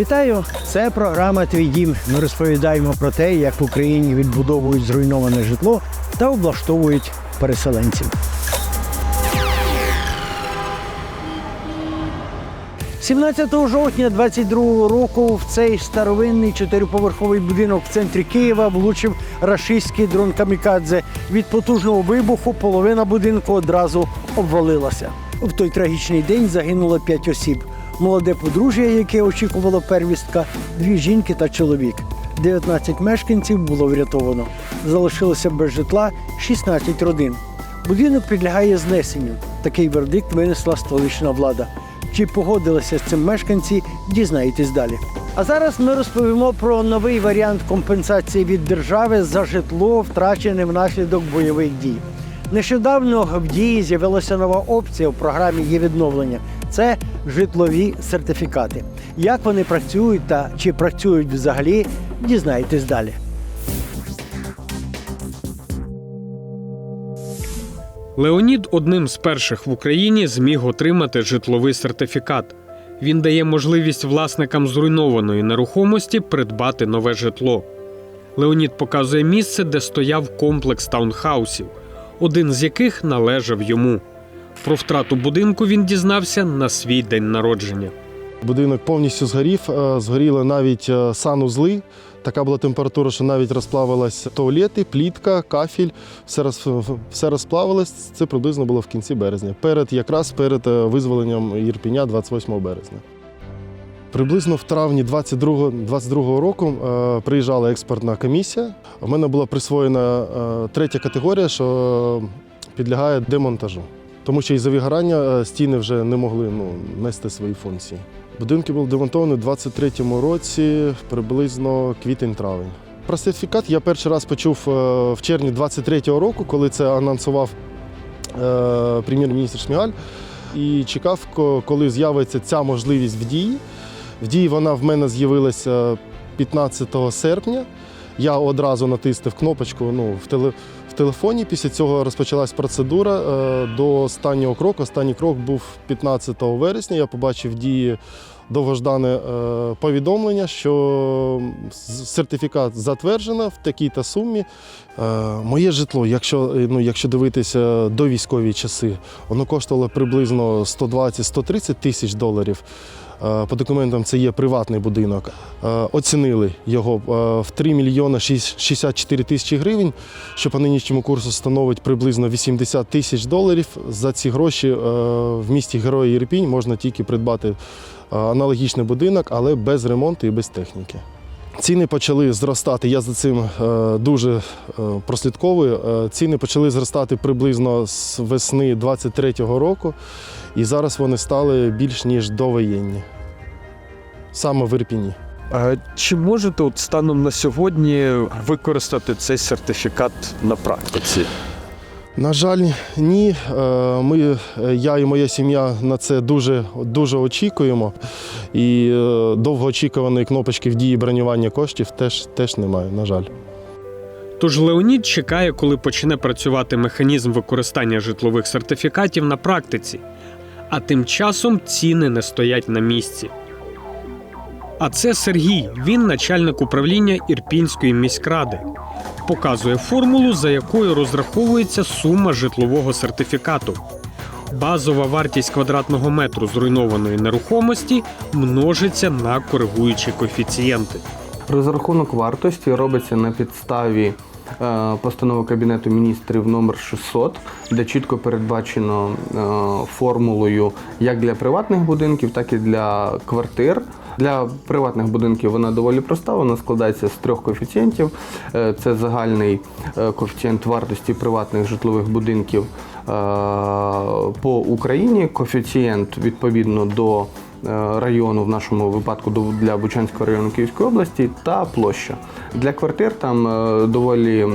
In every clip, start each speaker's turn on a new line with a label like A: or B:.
A: Вітаю! Це програма Твій дім. Ми розповідаємо про те, як в Україні відбудовують зруйноване житло та облаштовують переселенців. – 17 жовтня 22-го року в цей старовинний чотириповерховий будинок в центрі Києва влучив рашистський дрон Камікадзе. Від потужного вибуху половина будинку одразу обвалилася. В той трагічний день загинуло п'ять осіб. Молоде подружжя, яке очікувало первістка, дві жінки та чоловік. 19 мешканців було врятовано. Залишилося без житла 16 родин. Будинок підлягає знесенню. Такий вердикт винесла столична влада. Чи погодилися з цим мешканці, дізнаєтесь далі. А зараз ми розповімо про новий варіант компенсації від держави за житло, втрачене внаслідок бойових дій. Нещодавно в дії з'явилася нова опція в програмі є відновлення. Це житлові сертифікати. Як вони працюють та чи працюють взагалі, дізнаєтесь далі.
B: Леонід одним з перших в Україні зміг отримати житловий сертифікат. Він дає можливість власникам зруйнованої нерухомості придбати нове житло. Леонід показує місце, де стояв комплекс таунхаусів, один з яких належав йому. Про втрату будинку він дізнався на свій день народження.
C: Будинок повністю згорів, е, згоріли навіть е, санузли. Така була температура, що навіть розплавилась туалети, плітка, кафель, все, роз, все розплавилось. Це приблизно було в кінці березня, перед якраз перед е, визволенням Єрпіня 28 березня. Приблизно в травні 22, 22 року приїжджала експертна комісія. У мене була присвоєна третя категорія, що підлягає демонтажу. Тому що із-за вигорання е, стіни вже не могли ну, нести свої функції. Будинки були демонтовані у 23-му році, приблизно квітень-травень. Про сертифікат я перший раз почув е, в червні 23-го року, коли це анонсував е, прем'єр-міністр Шмігаль. І чекав, коли з'явиться ця можливість в дії. В дії вона в мене з'явилася 15 серпня. Я одразу натиснув кнопочку ну, в, теле, в телефоні. Після цього розпочалась процедура е, до останнього кроку. Останній крок був 15 вересня. Я побачив дії довгождане е, повідомлення, що сертифікат затверджено в такій-то сумі. Е, моє житло, якщо, ну, якщо дивитися до військові часи, воно коштувало приблизно 120-130 тисяч доларів. Е, По документам це є приватний будинок. Е, Оцінили його е, в 3 мільйони 64 тисячі гривень, що по нинішньому курсу становить приблизно 80 тисяч доларів. За ці гроші в місті Герої Єрпінь можна тільки придбати аналогічний будинок, але без ремонту і без техніки. Ціни почали зростати. Я за цим е, дуже е, прослідковую. Е, Ціни почали зростати приблизно з весни 23-го року, і зараз вони стали більш ніж довоєнні. Саме в Ірпіні.
D: Чи можете от станом на сьогодні використати цей сертифікат на практиці?
C: На жаль, ні. Е, Ми, е, я і моя сім'я на це дуже, дуже очікуємо. І е, довгоочікуваної кнопочки в дії бронювання коштів теж, теж немає, на жаль.
B: Тож Леонід чекає, коли почне працювати механізм використання житлових сертифікатів на практиці, а тим часом ціни не стоять на місці. А це Сергій, він начальник управління Ірпінської міськради. Показує формулу, за якою розраховується сума житлового сертифікату. Базова вартість квадратного метру зруйнованої нерухомості множиться на коригуючі коефіцієнти.
E: Розрахунок вартості робиться на підставі е, постанови Кабінету міністрів номер 600, де чітко передбачено е, формулою як для приватних будинків, так і для квартир. Для приватних будинків вона доволі проста. Вона складається з трьох коефіцієнтів. Е, Це загальний е, коефіцієнт вартості приватних житлових будинків е, по Україні. Коефіцієнт відповідно до району, в нашому випадку для Бучанського району Київської області, та площа. Для квартир там е, доволі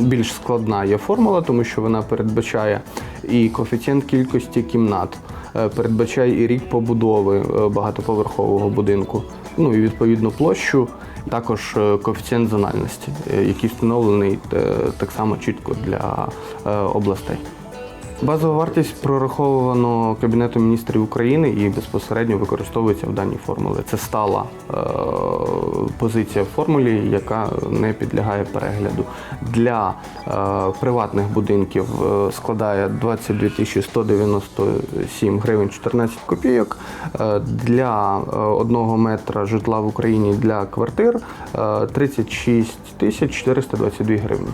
E: більш складна є формула, тому що вона передбачає і коефіцієнт кількості кімнат, е, передбачає і рік побудови е, багатоповерхового будинку, ну і відповідно площу, також е, коефіцієнт зональності, е, який встановлений е, так само чітко для е, областей. Базова вартість прораховано Кабінетом міністрів України і безпосередньо використовується в даній формулі. Це стала е, позиція в формулі, яка не підлягає перегляду. Для е, приватних будинків е, складає 22 197 гривень 14 копійок. Е, Для е, одного метра житла в Україні для квартир е, 36 тисяч 422 гривні.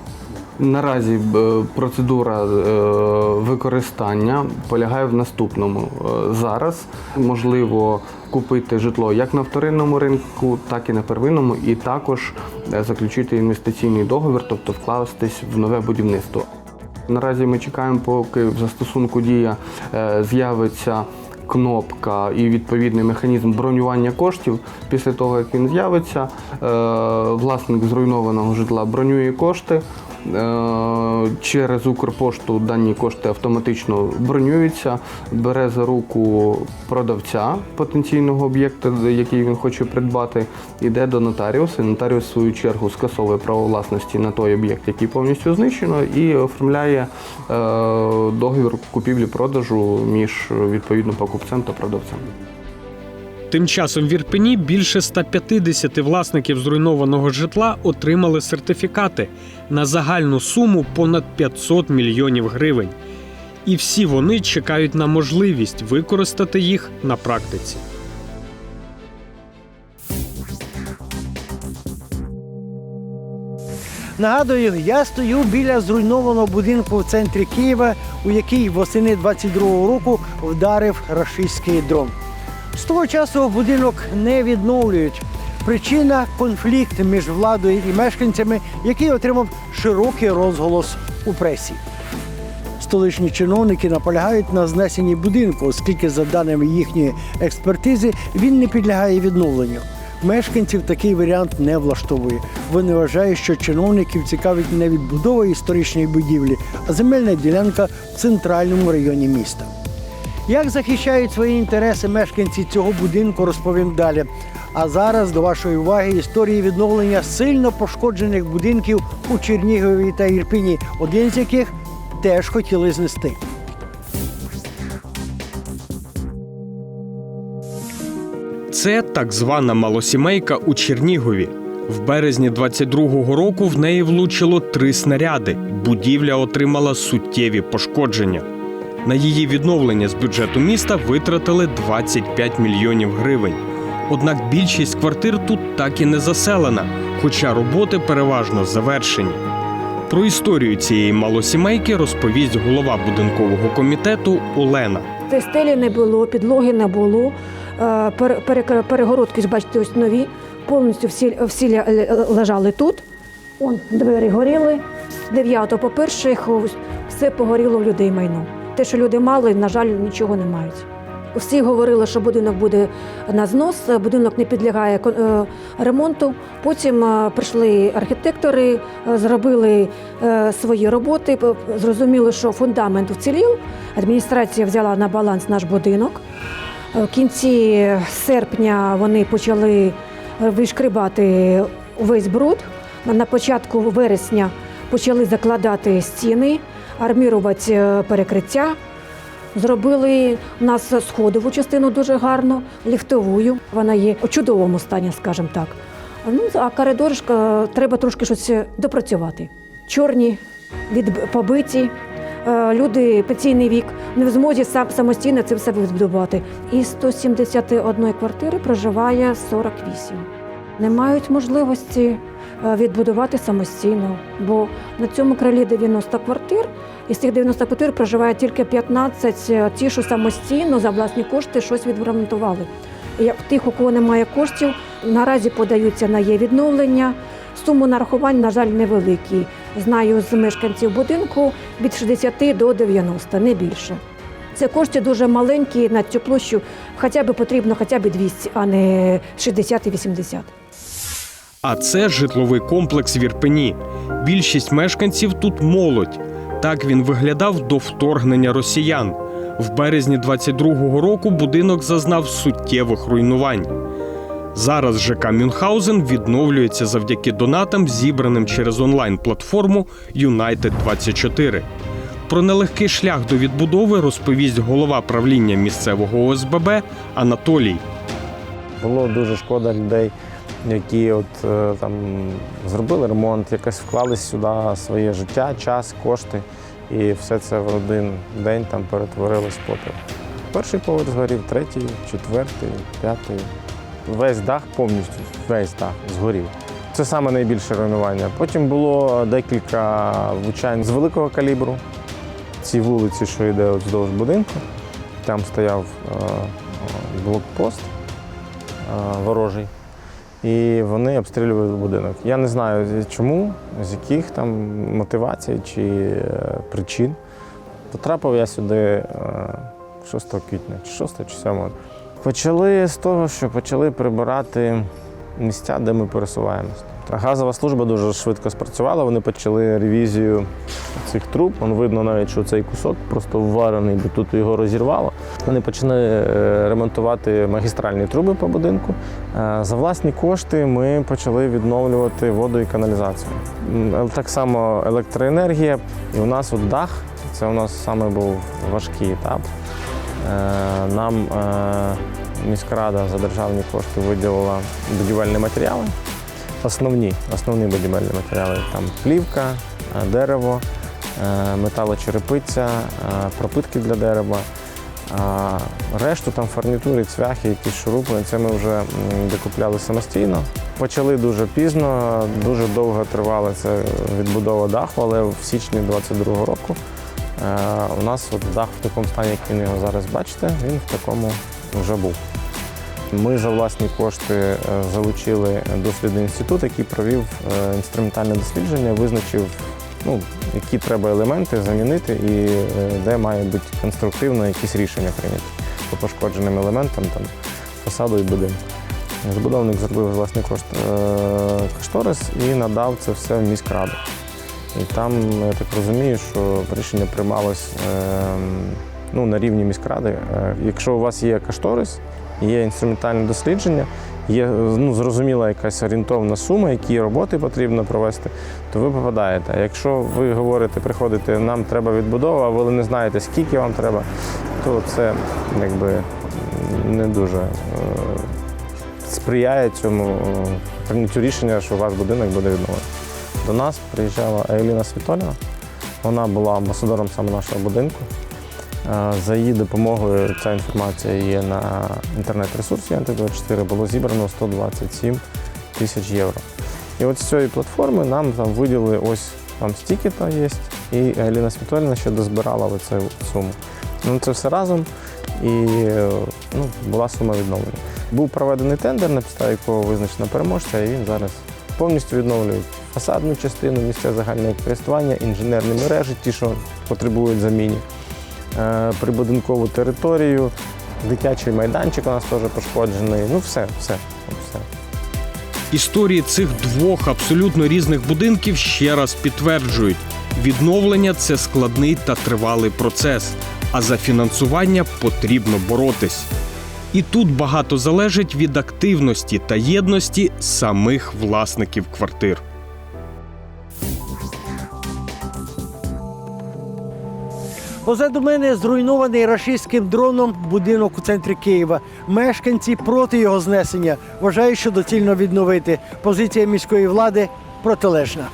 E: Наразі е, процедура е, використання полягає в наступному. Е, Зараз можливо купити житло як на вторинному ринку, так і на первинному, і також заключити інвестиційний договір, тобто вкластись в нове будівництво. Наразі ми чекаємо, поки в застосунку дія з'явиться кнопка і відповідний механізм бронювання коштів. Після того, як він з'явиться, власник зруйнованого житла бронює кошти. Е, Через Укрпошту дані кошти автоматично бронюються, бере за руку продавця потенційного об'єкта, який він хоче придбати, іде до нотаріуса. Нотаріус, в свою чергу, скасовує право власності на той об'єкт, який повністю знищено, і оформляє е, договір купівлі-продажу між відповідно покупцем та продавцем.
B: Тим часом в Ірпені більше 150 власників зруйнованого житла отримали сертифікати на загальну суму понад 500 мільйонів гривень. І всі вони чекають на можливість використати їх на практиці.
A: Нагадую, я стою біля зруйнованого будинку в центрі Києва, у який восени 22-го року вдарив рашистський дрон. З того часу будинок не відновлюють. Причина конфлікт між владою і мешканцями, який отримав широкий розголос у пресі. Столичні чиновники наполягають на знесенні будинку, оскільки, за даними їхньої експертизи, він не підлягає відновленню. Мешканців такий варіант не влаштовує. Вони вважають, що чиновників цікавить не відбудова історичної будівлі, а земельна ділянка в центральному районі міста. Як захищають свої інтереси мешканці цього будинку, розповім далі. А зараз до вашої уваги історії відновлення сильно пошкоджених будинків у Чернігові та Ірпіні, один з яких теж хотіли знести.
B: Це так звана малосімейка у Чернігові. В березні 22-го року в неї влучило три снаряди. Будівля отримала суттєві пошкодження. На її відновлення з бюджету міста витратили 25 мільйонів гривень. Однак більшість квартир тут так і не заселена, хоча роботи переважно завершені. Про історію цієї малосімейки розповість голова будинкового комітету Олена.
F: Стелі не було, підлоги не було. е, пере- пере- Перегородки, бачите, ось нові. Повністю всі, всі ля- лежали тут. Он двері горіли. З 9 по перших все погоріло в людей майно. Те, що люди мали, на жаль, нічого не мають. Всі говорили, що будинок буде на знос, будинок не підлягає е, ремонту. Потім е, прийшли архітектори, е, зробили свої роботи, зрозуміли, що фундамент вцілів. Адміністрація взяла на баланс наш будинок. В кінці серпня вони почали вишкрібати увесь бруд. На початку вересня почали закладати стіни, армірувати е, перекриття. Зробили у нас сходову частину дуже гарно, ліфтовую. Вона є у чудовому стані, скажімо так. Ну, а коридор е, треба трошки щось допрацювати. Чорні, від побиті. Е, Люди пенсійний вік не в змозі сам самостійно це все відбудувати. Із 171 квартири проживає 48. Не мають можливості е, відбудувати самостійно, бо на цьому крилі 90 квартир, із цих 90 квартир проживає тільки 15 е, ті, що самостійно за власні кошти щось відремонтували. І Тих, у кого немає коштів, наразі подаються на є відновлення. Суми нарахувань, на жаль, невеликі. Знаю з мешканців будинку від 60 до 90, не більше. Це кошти дуже маленькі на цю площу, хоча б потрібно хоча б 200, а не 60 і 80.
B: А це житловий комплекс в Ірпені. Більшість мешканців тут молодь. Так він виглядав до вторгнення росіян. В березні 22-го року будинок зазнав суттєвих руйнувань. Зараз ЖК Мюнхгаузен відновлюється завдяки донатам, зібраним через онлайн-платформу United 24 Про нелегкий шлях до відбудови розповість голова правління місцевого ОСББ Анатолій.
G: Було дуже шкода людей, які от е, там зробили ремонт, якось вклали сюди своє життя, час, кошти, і все це в один день там перетворилось попіл. Перший поверх згорів, третій, четвертий, п'ятий. Весь дах повністю, весь дах згорів. Це саме найбільше руйнування. Потім було декілька влучань з великого калібру. Ці вулиці, що йде вздовж будинку, там стояв е, блокпост е, ворожий. І вони обстрілювали будинок. Я не знаю чому, з яких там мотивацій чи е, причин. Потрапив я сюди е, 6 квітня, чи 6 чи 7. Почали з того, що почали прибирати місця, де ми пересуваємося. Газова служба дуже швидко спрацювала. Вони почали ревізію цих труб. Вон видно навіть, що цей кусок просто вварений, бо тут його розірвало. Вони почали е, ремонтувати магістральні труби по будинку. Е, За власні кошти ми почали відновлювати воду і каналізацію. Так само електроенергія. І у нас от дах, це у нас саме був важкий етап. Е, Нам міськрада за державні кошти виділила будівельні матеріали. Основні, основні будівельні матеріали. Там плівка, е, дерево, е, металочерепиця, е, пропитки для дерева. А решту там фурнітури, цвяхи, якісь шурупи, це ми вже докупляли самостійно. Почали дуже пізно, дуже довго тривала ця відбудова даху, але в січні 22-го року у нас от дах в такому стані, як ви його зараз бачите, він в такому вже був. Ми за власні кошти е, залучили дослідний інститут, який провів е, інструментальне дослідження, визначив, ну, які треба елементи замінити і е, де має бути конструктивно якісь рішення прийняті по пошкодженим елементам там, фасаду і будинку. Забудовник зробив власний кошт кошторис і надав це все в міськраду. І там, я так розумію, що рішення приймалось е, ну, на рівні міськради. Е, Якщо у вас є кошторис, є інструментальне дослідження, є ну, зрозуміла якась орієнтовна сума, які роботи потрібно провести, то ви попадаєте. А якщо ви говорите, приходите, нам треба відбудова, а ви не знаєте, скільки вам треба, то це якби не дуже е, сприяє цьому е, прийняттю рішення, що ваш будинок буде відновлений. До нас приїжджала Еліна Світоліна. Вона була амбасадором саме нашого будинку. Е, За її допомогою ця інформація є на інтернет-ресурсі Анти24. Було зібрано 127 тисяч євро. І от з цієї платформи нам там виділили ось там стікета є, і Еліна Світоліна ще дозбирала оцю суму. Ну, це все разом і ну, була сума відновлена. Був проведений тендер, на підставі якого визначено переможця, і він зараз повністю відновлює фасадну частину, місця загального користування, інженерні мережі, ті, що потребують заміні, е, прибудинкову територію, дитячий майданчик у нас теж пошкоджений. Ну, все, все, все.
B: Історії цих двох абсолютно різних будинків ще раз підтверджують: відновлення це складний та тривалий процес, а за фінансування потрібно боротись. І тут багато залежить від активності та єдності самих власників квартир.
A: Позаду мене зруйнований рашистським дроном будинок у центрі Києва. Мешканці проти його знесення вважають, що доцільно відновити. Позиція міської влади протилежна.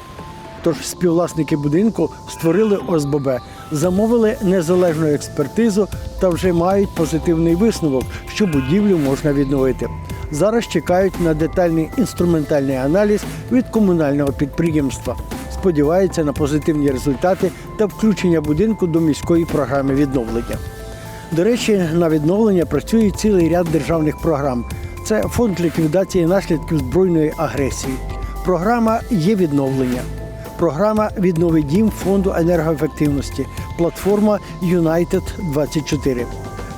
A: Тож співвласники будинку створили ОСББ, замовили незалежну експертизу та вже мають позитивний висновок, що будівлю можна відновити. Зараз чекають на детальний інструментальний аналіз від комунального підприємства. Сподіваються на позитивні результати та включення будинку до міської програми відновлення. До речі, на відновлення працює цілий ряд державних програм. Це фонд ліквідації наслідків збройної агресії. Програма є відновлення. Програма Віднови дім фонду енергоефективності. Платформа United 24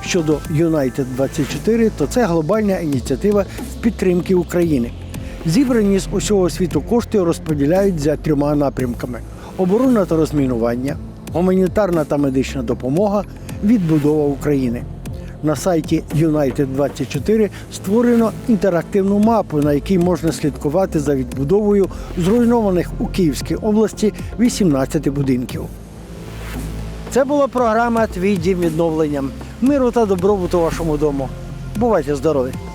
A: Щодо United 24 то це глобальна ініціатива з підтримки України. Зібрані з усього світу кошти розподіляють за трьома напрямками: оборона та розмінування, гуманітарна та медична допомога, відбудова України. На сайті United24 створено інтерактивну мапу, на якій можна слідкувати за відбудовою зруйнованих у Київській області 18 будинків. Це була програма Твій дім відновленням. Миру та добробуту вашому дому. Бувайте здорові!